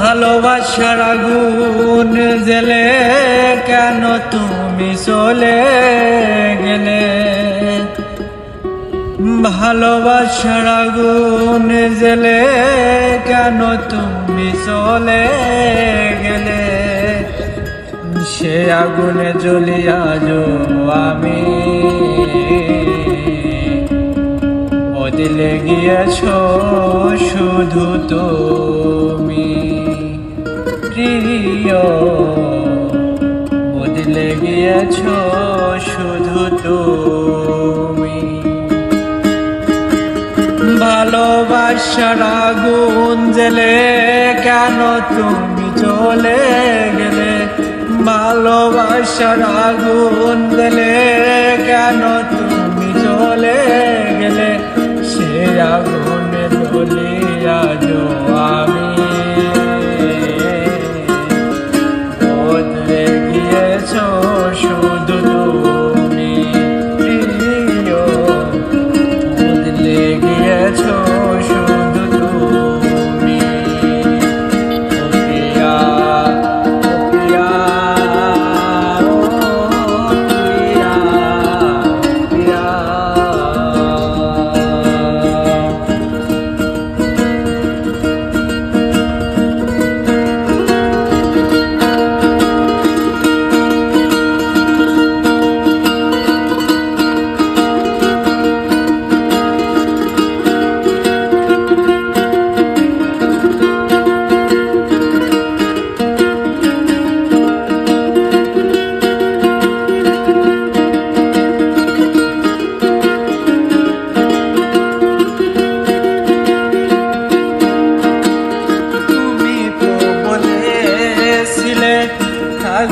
ভালোবাসার আগুন জেলে কেন তুমি চলে গেলে? ভালোবাসার আগুন জেলে কেন তুমি চলে গেলে? সে আগুনে জ্বলিয়া যো আমি বদলে গিয়েছ শুধু তুমি গিয়েছ শুধু তুমি। ভালোবাসার আগুন জেলে কেন তুমি চলে গেলে? ভালোবাসার আগুন জেলে কেন তুমি চলে গেলে? সে আগুনে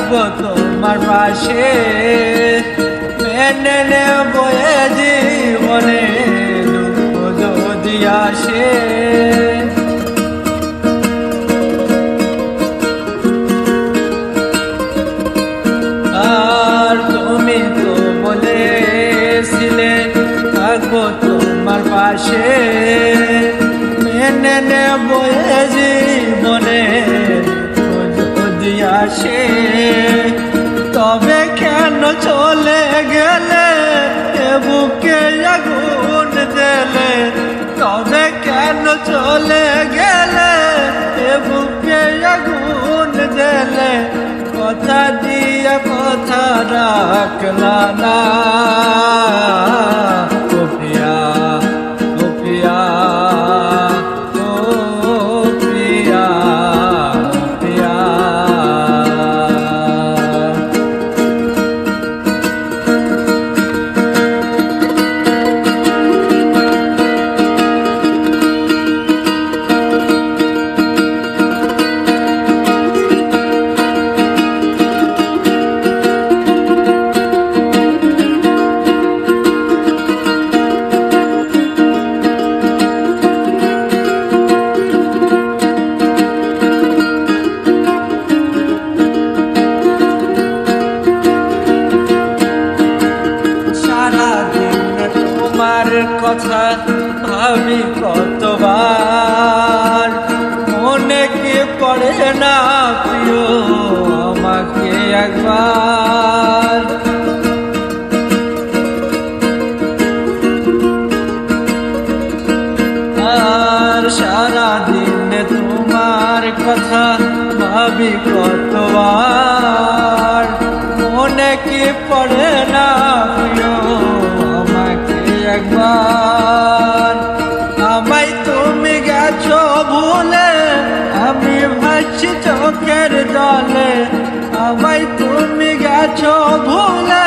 থাকব তোমার পাশে। মেনে নেব জীবনে যদি আসে। আর তুমি তো বলেছিলে, থাকব তোমার পাশে। মেনে নেব চলে গেলে এ বুকে আগুন দিলে কথা দিয়ে কথা রাখলা না। ভাবি কতবার মনে কি পড়ে না প্রিয় আমাকে একবার? আর সারাদিন তোমার কথা ভাবি কতবার? ভাসছি চোখের জলে আমায় তুমি গেছো ভুলে।